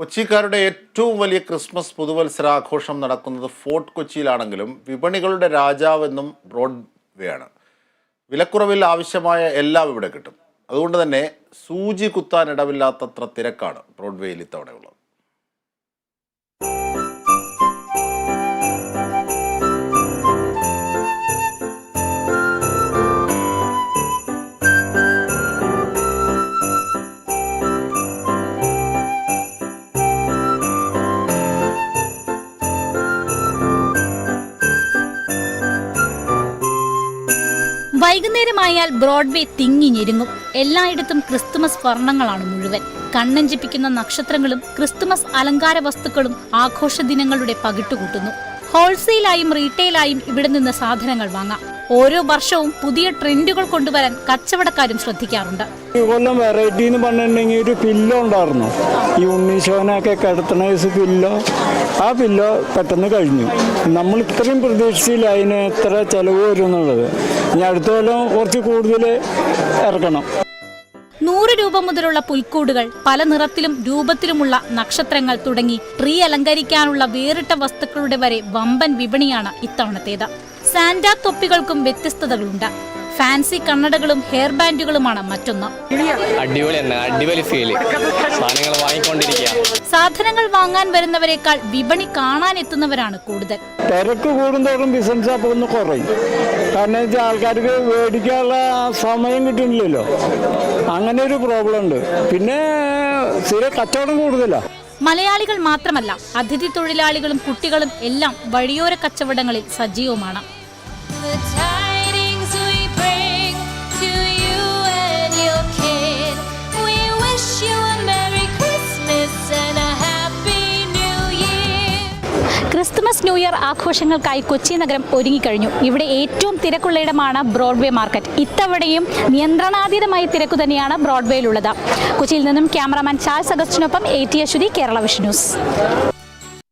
കൊച്ചിക്കാരുടെ ഏറ്റവും വലിയ ക്രിസ്മസ് പുതുവത്സരാഘോഷം നടക്കുന്നത് ഫോർട്ട് കൊച്ചിയിലാണെങ്കിലും വിപണികളുടെ രാജാവെന്നും ബ്രോഡ്വേ ആണ് വിലക്കുറവിൽ ആവശ്യമായ എല്ലാം ഇവിടെ കിട്ടും. അതുകൊണ്ട് തന്നെ സൂചി കുത്താൻ ഇടവില്ലാത്തത്ര തിരക്കാണ് ബ്രോഡ്വേയിൽ ഇത്തവണയുള്ളത്. വൈകുന്നേരമായാൽ ബ്രോഡ്വേ തിങ്ങി ഞെരുങ്ങും എല്ലായിടത്തും ക്രിസ്തുമസ് വർണങ്ങളാണ് മുഴുവൻ. കണ്ണഞ്ചിപ്പിക്കുന്ന നക്ഷത്രങ്ങളും ക്രിസ്തുമസ് അലങ്കാര വസ്തുക്കളും ആഘോഷ ദിനങ്ങളുടെ പകിട്ടുകൂട്ടുന്നു. ഹോൾസെയിലായും റീറ്റെയിലായും ഇവിടെ നിന്ന് സാധനങ്ങൾ വാങ്ങാം. ഓരോ വർഷവും പുതിയ ട്രെൻഡുകൾ കൊണ്ടുവരാൻ കച്ചവടക്കാരും ശ്രദ്ധിക്കാറുണ്ട്. ഈ കൊല്ലം വെറൈറ്റി എന്ന് പറഞ്ഞിട്ടുണ്ടെങ്കിൽ ഒരു പില്ലോ ഉണ്ടായിരുന്നു. ഈ ഉണ്ണീശോനൊക്കെ കിടത്തണ ദിവസം പില്ലോ ആ പില്ലോ പെട്ടെന്ന് കഴിഞ്ഞു. നമ്മൾ ഇത്രയും പ്രതീക്ഷിച്ചില്ല അതിന് എത്ര ചിലവ് വരും എന്നുള്ളത് ഇനി അടുത്ത കൊല്ലം കുറച്ച് കൂടുതൽ ഇറക്കണം. നൂറ് രൂപ മുതലുള്ള പുൽക്കൂടുകൾ പല നിറത്തിലും രൂപത്തിലുമുള്ള നക്ഷത്രങ്ങൾ തുടങ്ങി ട്രീ അലങ്കരിക്കാനുള്ള വേറിട്ട വസ്തുക്കളുടെ വരെ വമ്പൻ വിപണിയാണ് ഇത്തവണത്തേത്. സാന്റ തൊപ്പികൾക്കും വ്യത്യസ്തതകളുണ്ട്. ഫാൻസി കണ്ണടകളും ഹെയർ ബാൻഡുകളുമാണ് മറ്റൊന്ന്. അടിപൊളി തന്നെ അടിപൊളി ഫീൽ സാധനങ്ങൾ വാങ്ങിക്കൊണ്ടിരിക്കുക. സാധനങ്ങൾ വാങ്ങാൻ വരുന്നവരെക്കാൾ വിപണി കാണാൻ എത്തുന്നവരാണ് കൂടുതൽ. തിരക്ക് കൂടുന്തോറും ബിസിനസ് അപ്പോൾ ഒന്ന് കുറയും. കാരണം വെച്ചാൽ ആൾക്കാർക്ക് മേടിക്കാനുള്ള സമയം കിട്ടുന്നില്ലല്ലോ. അങ്ങനെ ഒരു പ്രോബ്ലം ഉണ്ട്. പിന്നെ സ്ഥിര കച്ചവടം കൂടുതലാണ് മലയാളികൾ മാത്രമല്ല അതിഥി തൊഴിലാളികളും കുട്ടികളും എല്ലാം വഴിയോര കച്ചവടങ്ങളിൽ സജീവമാണ്. ക്രിസ്തുമസ് ന്യൂ ഇയർ ആഘോഷങ്ങൾക്കായി കൊച്ചി നഗരം ഒരുങ്ങിക്കഴിഞ്ഞു. ഇവിടെ ഏറ്റവും തിരക്കുള്ള ഇടമാണ് ബ്രോഡ്വേ മാർക്കറ്റ്. ഇത്തവണയും നിയന്ത്രണാതീതമായ തിരക്കു തന്നെയാണ് ബ്രോഡ്വേയിലുള്ളത്. കൊച്ചിയിൽ നിന്നും cameraman Charles അഗസ്റ്റിനൊപ്പം A T Aswathi Kerala Vision News.